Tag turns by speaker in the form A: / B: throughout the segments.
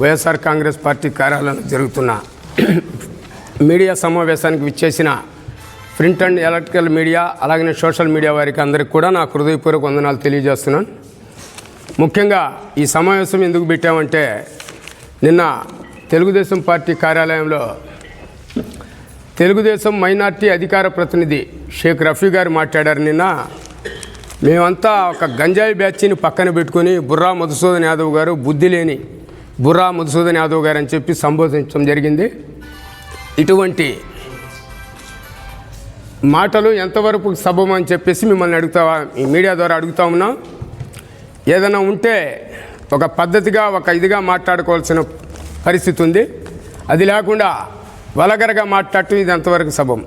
A: YSR Congress party కార్యాలయంలో జరుగుతున్న media సమావేశానికి విచ్చేసిన ప్రింట్ అండ్ ఎలక్ట్రికల్ మీడియా అలాగే సోషల్ మీడియా వారికి అందరికీ కూడా నా హృదయపూర్వక వందనాలు తెలియజేస్తున్నాను. ముఖ్యంగా ఈ సమావేశం ఎందుకు పెట్టామంటే నిన్న తెలుగుదేశం పార్టీ కార్యాలయంలో తెలుగుదేశం మైనార్టీ అధికార ప్రతినిధి షేక్ రఫీ గారు మాట్లాడారు నిన్న. మేమంతా ఒక గంజాయి బ్యాచ్ని పక్కన పెట్టుకొని బుర్రా మధుసూదన్ యాదవ్ గారు బుద్ధి లేని బుర్రా మధుసూదన్ యాదవ్ గారు అని చెప్పి సంబోధించడం జరిగింది. ఇటువంటి మాటలు ఎంతవరకు సబం అని చెప్పేసి మిమ్మల్ని అడుగుతావా మీడియా ద్వారా అడుగుతా ఉన్నాం. ఏదైనా ఉంటే ఒక పద్ధతిగా ఒక ఇదిగా మాట్లాడుకోవాల్సిన పరిస్థితి ఉంది. అది లేకుండా వలగరగా మాట్లాడటం ఇది అంతవరకు సభం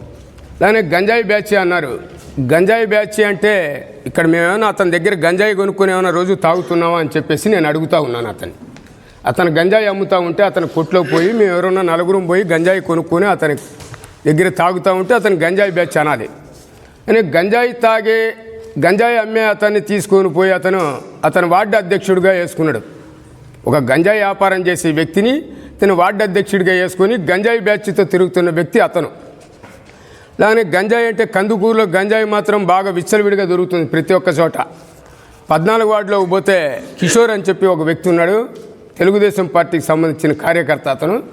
A: దాని గంజాయి బ్యాచ్ అన్నారు. గంజాయి బ్యాచ్ అంటే ఇక్కడ మేమేమైనా అతని దగ్గర గంజాయి కొనుక్కుని ఏమైనా రోజు తాగుతున్నావా అని చెప్పేసి నేను అడుగుతా ఉన్నాను అతన్ని. అతను గంజాయి అమ్ముతూ ఉంటే అతను కొట్లో పోయి మేము ఎవరున్నా నలుగురం పోయి గంజాయి కొనుక్కొని అతని దగ్గర తాగుతూ ఉంటే అతను గంజాయి బ్యాచ్ అనాలి. అని గంజాయి తాగే గంజాయి అమ్మే అతన్ని తీసుకొని పోయి అతను అతను వార్డు అధ్యక్షుడిగా వేసుకున్నాడు. ఒక గంజాయి వ్యాపారం చేసే వ్యక్తిని తను వార్డు అధ్యక్షుడిగా వేసుకొని గంజాయి బ్యాచ్తో తిరుగుతున్న వ్యక్తి అతను. దాని గంజాయి అంటే కందుకూరులో గంజాయి మాత్రం బాగా విచ్చలవిడిగా దొరుకుతుంది ప్రతి ఒక్క చోట. పద్నాలుగు వార్డులో పోతే కిషోర్ అని చెప్పి ఒక వ్యక్తి ఉన్నాడు. తెలుగుదేశం పార్టీకి సంబంధించిన కార్యకర్త అతను.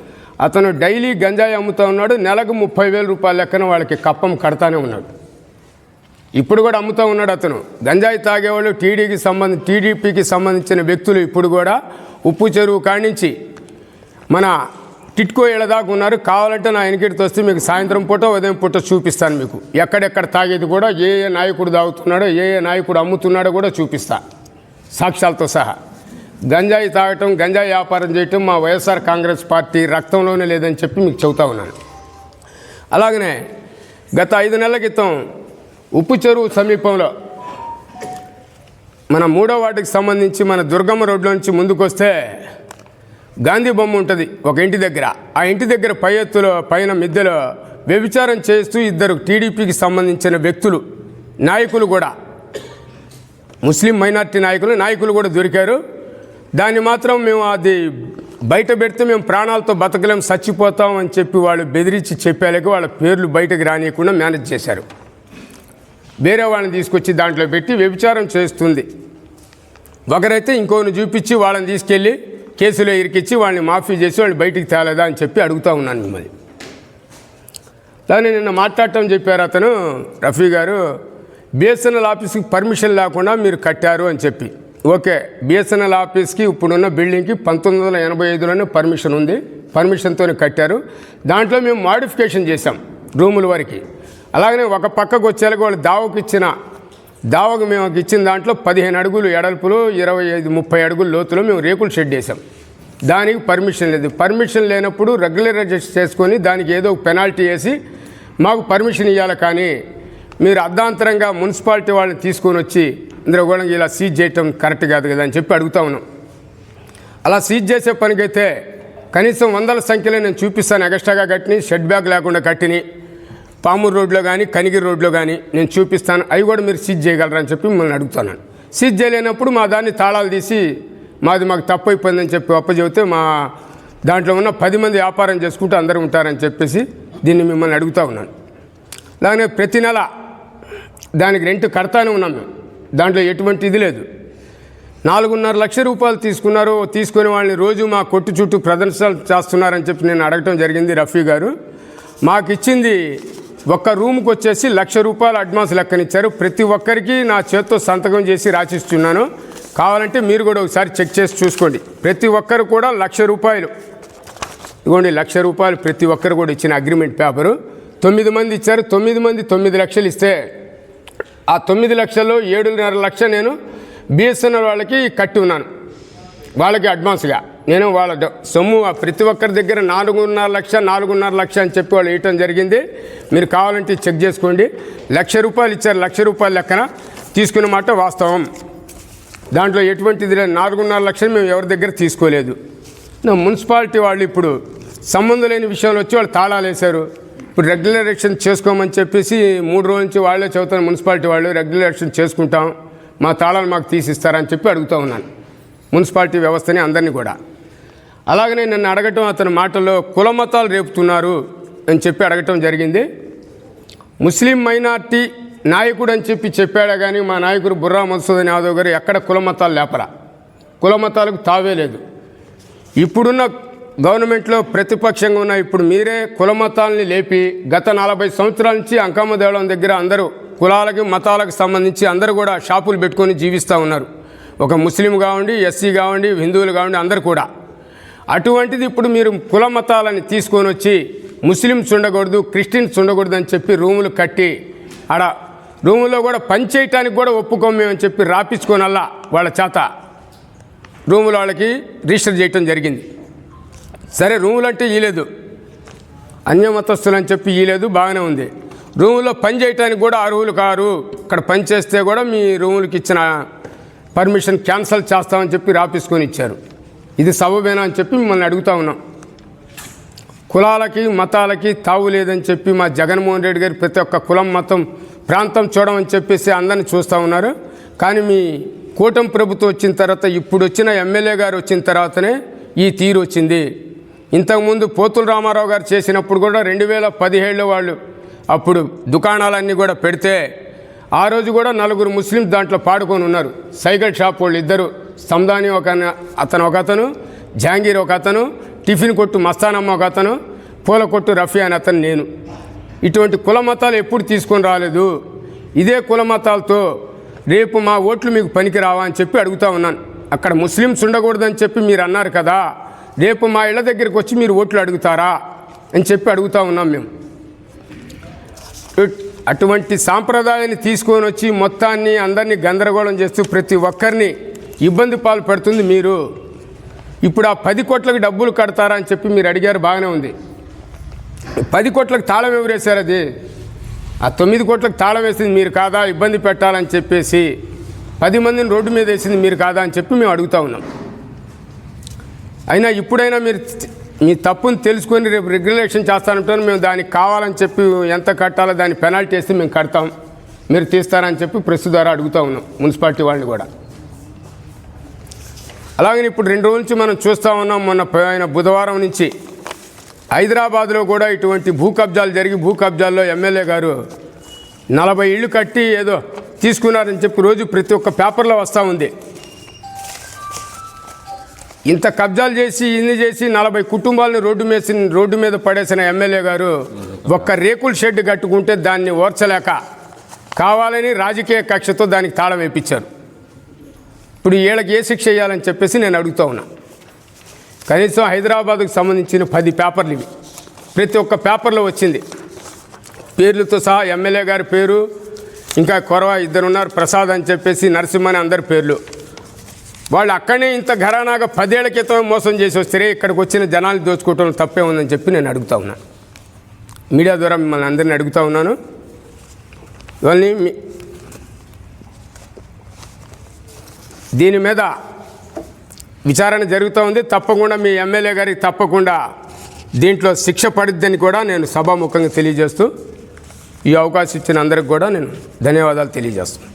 A: అతను డైలీ గంజాయి అమ్ముతూ ఉన్నాడు. నెలకు ముప్పై వేల రూపాయల లెక్కన వాళ్ళకి కప్పం కడతానే ఉన్నాడు. ఇప్పుడు కూడా అమ్ముతూ ఉన్నాడు అతను. గంజాయి తాగేవాళ్ళు టీడీకి సంబంధి టీడీపీకి సంబంధించిన వ్యక్తులు ఇప్పుడు కూడా ఉప్పు చెరువు కాణించి మన టిట్కో ఏళ్ళదాకా ఉన్నారు. కావాలంటే నా ఎన్నికటితో వస్తే మీకు సాయంత్రం పూట ఉదయం పూట చూపిస్తాను మీకు. ఎక్కడెక్కడ తాగేది కూడా ఏ ఏ నాయకుడు తాగుతున్నాడో ఏ ఏ నాయకుడు అమ్ముతున్నాడో కూడా చూపిస్తా. సాక్ష్యాలతో సహా. గంజాయి తాగటం గంజాయి వ్యాపారం చేయటం మా వైఎస్ఆర్ కాంగ్రెస్ పార్టీ రక్తంలోనే లేదని చెప్పి మీకు చెబుతా ఉన్నాను. అలాగనే గత ఐదు నెలల క్రితం ఉప్పు చెరువు సమీపంలో మన మూడో వాటికి సంబంధించి మన దుర్గమ్మ రోడ్లో నుంచి గాంధీ బొమ్మ ఉంటుంది ఒక ఇంటి దగ్గర. ఆ ఇంటి దగ్గర పై ఎత్తులో పైన మిద్దెలో వ్యభిచారం చేస్తూ ఇద్దరు టీడీపీకి సంబంధించిన వ్యక్తులు నాయకులు కూడా. ముస్లిం మైనార్టీ నాయకులు నాయకులు కూడా దొరికారు. దాన్ని మాత్రం మేము అది బయట పెడితే మేము ప్రాణాలతో బతకలేం చచ్చిపోతాం అని చెప్పి వాళ్ళు బెదిరించి చెప్పేలాగా వాళ్ళ పేర్లు బయటకు రానియకుండా మేనేజ్ చేశారు. వేరే వాళ్ళని తీసుకొచ్చి దాంట్లో పెట్టి వ్యభిచారం చేస్తుంది. ఒకరైతే ఇంకోని చూపించి వాళ్ళని తీసుకెళ్ళి కేసులో ఇరికిచ్చి వాళ్ళని మాఫీ చేసి వాళ్ళని బయటికి తేలేదా అని చెప్పి అడుగుతూ ఉన్నాను మిమ్మల్ని. దాన్ని నిన్న మాట్లాడటం చెప్పారు అతను రఫీ గారు బిఎస్ఎన్ఎల్ ఆఫీస్కి పర్మిషన్ లేకుండా మీరు కట్టారు అని చెప్పి. ఓకే బిఎస్ఎన్ఎల్ ఆఫీస్కి ఇప్పుడున్న బిల్డింగ్కి పంతొమ్మిది వందల ఎనభై ఐదులోనే పర్మిషన్ ఉంది పర్మిషన్తోనే కట్టారు. దాంట్లో మేము మాడిఫికేషన్ చేసాం రూముల వరకు. అలాగనే ఒక పక్కకు వచ్చేలాగా వాళ్ళు దావకు ఇచ్చిన దావకు మేము ఇచ్చిన దాంట్లో పదిహేను అడుగులు ఎడల్పులు ఇరవై ఐదు ముప్పై అడుగులు లోతులో మేము రేకులు షెడ్ వేసాం దానికి పర్మిషన్ లేదు. పర్మిషన్ లేనప్పుడు రెగ్యులరైజేషన్ చేసుకొని దానికి ఏదో ఒక పెనాల్టీ వేసి మాకు పర్మిషన్ ఇవ్వాలి కానీ మీరు అర్ధాంతరంగా మున్సిపాలిటీ వాళ్ళని తీసుకొని వచ్చి ఇందులో కూడా ఇలా సీజ్ చేయటం కరెక్ట్ కాదు కదా అని చెప్పి అడుగుతా ఉన్నాం. అలా సీజ్ చేసే పనికైతే కనీసం వందల సంఖ్యలో నేను చూపిస్తాను. ఎగస్ట్రాగా కట్టిని షెడ్ బ్యాగ్ లేకుండా కట్టిని. పామూరు రోడ్లో కానీ కనిగిరి రోడ్లో కానీ నేను చూపిస్తాను. అవి కూడా మీరు సీజ్ చేయగలరని చెప్పి మిమ్మల్ని అడుగుతున్నాను. సీజ్ చేయలేనప్పుడు మా దాన్ని తాళాలు తీసి మాది మాకు తప్పు అయిపోయిందని చెప్పి అప్పచెబితే మా దాంట్లో ఉన్న పది మంది వ్యాపారం చేసుకుంటూ అందరూ ఉంటారని చెప్పేసి దీన్ని మిమ్మల్ని అడుగుతూ ఉన్నాను. అలాగే ప్రతి నెల దానికి రెంట్ కడతానే ఉన్నాం మేము. దాంట్లో ఎటువంటి ఇది లేదు. నాలుగున్నర లక్ష రూపాయలు తీసుకున్నారు. తీసుకునే వాళ్ళని రోజు మా కొట్టు చుట్టూ ప్రదర్శనలు చేస్తున్నారని చెప్పి నేను అడగటం జరిగింది రఫీ గారు. మాకు ఇచ్చింది ఒక్క రూమ్కి వచ్చేసి లక్ష రూపాయలు అడ్వాన్స్ లెక్కనిచ్చారు. ప్రతి ఒక్కరికి నా చేత్తో సంతకం చేసి రాసిస్తున్నాను. కావాలంటే మీరు కూడా ఒకసారి చెక్ చేసి చూసుకోండి. ప్రతి ఒక్కరు కూడా లక్ష రూపాయలు. ఇదిగోండి లక్ష రూపాయలు ప్రతి ఒక్కరు కూడా ఇచ్చిన అగ్రిమెంట్ పేపరు. తొమ్మిది మంది ఇచ్చారు. తొమ్మిది మంది తొమ్మిది లక్షలు ఇస్తే ఆ తొమ్మిది లక్షల్లో ఏడున్నర లక్ష నేను బిఎస్ఎన్ఎల్ వాళ్ళకి కట్టి ఉన్నాను. వాళ్ళకి అడ్వాన్స్గా. నేను వాళ్ళ సొమ్ము ప్రతి ఒక్కరి దగ్గర నాలుగున్నర లక్ష నాలుగున్నర లక్ష అని చెప్పి వాళ్ళు ఇవ్వటం జరిగింది. మీరు కావాలంటే చెక్ చేసుకోండి. లక్ష రూపాయలు ఇచ్చారు లక్ష రూపాయల లెక్కన తీసుకున్న మాట వాస్తవం. దాంట్లో ఎటువంటిది లేదు. నాలుగున్నర లక్షలు మేము ఎవరి దగ్గర తీసుకోలేదు. నా మున్సిపాలిటీ వాళ్ళు ఇప్పుడు సంబంధం లేని విషయంలో వచ్చి వాళ్ళు తాళాలు వేశారు. ఇప్పుడు రెగ్యులర్ చేసుకోమని చెప్పేసి మూడు రోజుల నుంచి వాళ్ళే చదువుతారు మున్సిపాలిటీ వాళ్ళు రెగ్యులర్ చేసుకుంటాం. మా తాళాలు మాకు తీసిస్తారని చెప్పి అడుగుతూ ఉన్నాను. మున్సిపాలిటీ వ్యవస్థని అందరినీ కూడా. అలాగనే నన్ను అడగటం అతని మాటల్లో కులమతాలు రేపుతున్నారు అని చెప్పి అడగటం జరిగింది. ముస్లిం మైనార్టీ నాయకుడు అని చెప్పి చెప్పాడా కానీ మా నాయకుడు బుర్రా మధుసూదన్ యాదవ్ గారు ఎక్కడ కులమతాలు లేపరా కులమతాలకు తావే లేదు. ఇప్పుడున్న గవర్నమెంట్లో ప్రతిపక్షంగా ఉన్న ఇప్పుడు మీరే కులమతాలని లేపి గత నలభై సంవత్సరాల నుంచి అంకమ్మ దేవళం దగ్గర అందరూ కులాలకి మతాలకు సంబంధించి అందరూ కూడా షాపులు పెట్టుకొని జీవిస్తూ ఉన్నారు. ఒక ముస్లిం కావండి ఎస్సీ కావండి హిందువులు కావండి అందరు కూడా. అటువంటిది ఇప్పుడు మీరు కుల మతాలని తీసుకొని వచ్చి ముస్లిమ్స్ ఉండకూడదు క్రిస్టియన్స్ ఉండకూడదు అని చెప్పి రూములు కట్టి ఆడ రూములో కూడా పని చేయటానికి కూడా ఒప్పుకోమేమని చెప్పి రాపించుకోనల్లా వాళ్ళ చేత. రూముల వాళ్ళకి రిజిస్టర్ చేయటం జరిగింది. సరే రూములు అంటే ఇయలేదు అన్యమతస్తులు అని చెప్పి ఇయలేదు బాగానే ఉంది. రూములో పని చేయటానికి కూడా అర్హులు కారు. ఇక్కడ పని చేస్తే కూడా మీ రూములకి ఇచ్చిన పర్మిషన్ క్యాన్సిల్ చేస్తామని చెప్పి రాపించుకొని ఇచ్చారు. ఇది సబబేనా అని చెప్పి మిమ్మల్ని అడుగుతా ఉన్నాం. కులాలకి మతాలకి తావు లేదని చెప్పి మా జగన్మోహన్ రెడ్డి గారు ప్రతి ఒక్క కులం మతం ప్రాంతం చూడమని చెప్పేసి అందరిని చూస్తూ ఉన్నారు. కానీ మీ కూటమి ప్రభుత్వం వచ్చిన తర్వాత ఇప్పుడు వచ్చిన ఎమ్మెల్యే గారు వచ్చిన తర్వాతనే ఈ తీరు వచ్చింది. ఇంతకుముందు పోతుల రామారావు గారు చేసినప్పుడు కూడా రెండు వేల పదిహేడులో వాళ్ళు అప్పుడు దుకాణాలన్నీ కూడా పెడితే ఆ రోజు కూడా నలుగురు ముస్లిం దాంట్లో పాడుకొని ఉన్నారు. సైకిల్ షాప్ వాళ్ళు ఇద్దరు సందాని ఒక అతను ఒక అతను జాంగీర్ ఒక అతను టిఫిన్ కొట్టు మస్తానమ్మ ఒక అతను పూల కొట్టు రఫీ అని అతను నేను. ఇటువంటి కుల మతాలు ఎప్పుడు తీసుకొని రాలేదు. ఇదే కుల మతాలతో రేపు మా ఓట్లు మీకు పనికి రావా అని చెప్పి అడుగుతా ఉన్నాను. అక్కడ ముస్లిమ్స్ ఉండకూడదని చెప్పి మీరు అన్నారు కదా రేపు మా ఇళ్ళ దగ్గరికి వచ్చి మీరు ఓట్లు అడుగుతారా అని చెప్పి అడుగుతా ఉన్నాం మేము. అటువంటి సాంప్రదాయాన్ని తీసుకొని వచ్చి మొత్తాన్ని అందరినీ గందరగోళం చేస్తూ ప్రతి ఒక్కరిని ఇబ్బంది పాలు పెడుతుంది మీరు. ఇప్పుడు ఆ పది కోట్లకు డబ్బులు కడతారా అని చెప్పి మీరు అడిగారు బాగానే ఉంది. పది కోట్లకు తాళం ఎవరేశారు అది? ఆ తొమ్మిది కోట్లకు తాళం వేసింది మీరు కాదా? ఇబ్బంది పెట్టాలని చెప్పేసి పది మందిని రోడ్డు మీద వేసింది మీరు కాదా అని చెప్పి మేము అడుగుతా ఉన్నాం. అయినా ఇప్పుడైనా మీరు మీ తప్పుని తెలుసుకొని రేపు రెగ్యులేషన్ చేస్తానంటారు మేము దానికి కావాలని చెప్పి ఎంత కట్టాలో దాని పెనాల్టీ వేస్తే మేము కడతాం. మీరు తీస్తారని చెప్పి ప్రెస్ ద్వారా అడుగుతా ఉన్నాం మున్సిపాలిటీ వాళ్ళని కూడా. అలాగని ఇప్పుడు రెండు రోజుల నుంచి మనం చూస్తూ ఉన్నాం మొన్న పోయిన బుధవారం నుంచి. హైదరాబాద్లో కూడా ఇటువంటి భూ కబ్జాలు జరిగి భూ కబ్జాల్లో ఎమ్మెల్యే గారు నలభై ఇళ్ళు కట్టి ఏదో తీసుకున్నారని చెప్పి రోజు ప్రతి ఒక్క పేపర్లో వస్తూ ఉంది. ఇంత కబ్జాలు చేసి ఇన్ని చేసి నలభై కుటుంబాలను రోడ్డు మీద రోడ్డు మీద పడేసిన ఎమ్మెల్యే గారు ఒక్క రేకుల షెడ్ కట్టుకుంటే దాన్ని ఓర్చలేక కావాలని రాజకీయ కక్షతో దానికి తాళం వేయించారు ఇప్పుడు వీళ్ళకి ఏ శిక్ష వేయాలని చెప్పేసి నేను అడుగుతా ఉన్నా. కనీసం హైదరాబాద్కు సంబంధించిన పది పేపర్లు ఇవి. ప్రతి ఒక్క పేపర్లో వచ్చింది. పేర్లతో సహా ఎమ్మెల్యే గారి పేరు ఇంకా కొరవ ఇద్దరు ఉన్నారు ప్రసాద్ అని చెప్పేసి నరసింహ అని అందరి పేర్లు. వాళ్ళు అక్కడనే ఇంత ఘరానాగా పదేళ్ళ క్రితం మోసం చేసి వస్తే ఇక్కడికి వచ్చిన జనాలు దోచుకోవటం తప్పే ఉందని చెప్పి నేను అడుగుతా ఉన్నాను మీడియా ద్వారా మిమ్మల్ని అందరిని అడుగుతా ఉన్నాను. ఇవన్నీ మీ- దీని మీద విచారణ జరుగుతూ ఉంది. తప్పకుండా మీ ఎమ్మెల్యే గారికి తప్పకుండా దీంట్లో శిక్ష పడుద్దని కూడా నేను సభాముఖంగా తెలియజేస్తూ ఈ అవకాశం ఇచ్చిన అందరికి కూడా నేను ధన్యవాదాలు తెలియజేస్తున్నాను.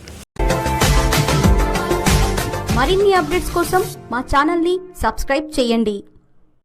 B: మరిన్ని అప్డేట్స్ కోసం మా ఛానల్ని సబ్స్క్రైబ్ చేయండి.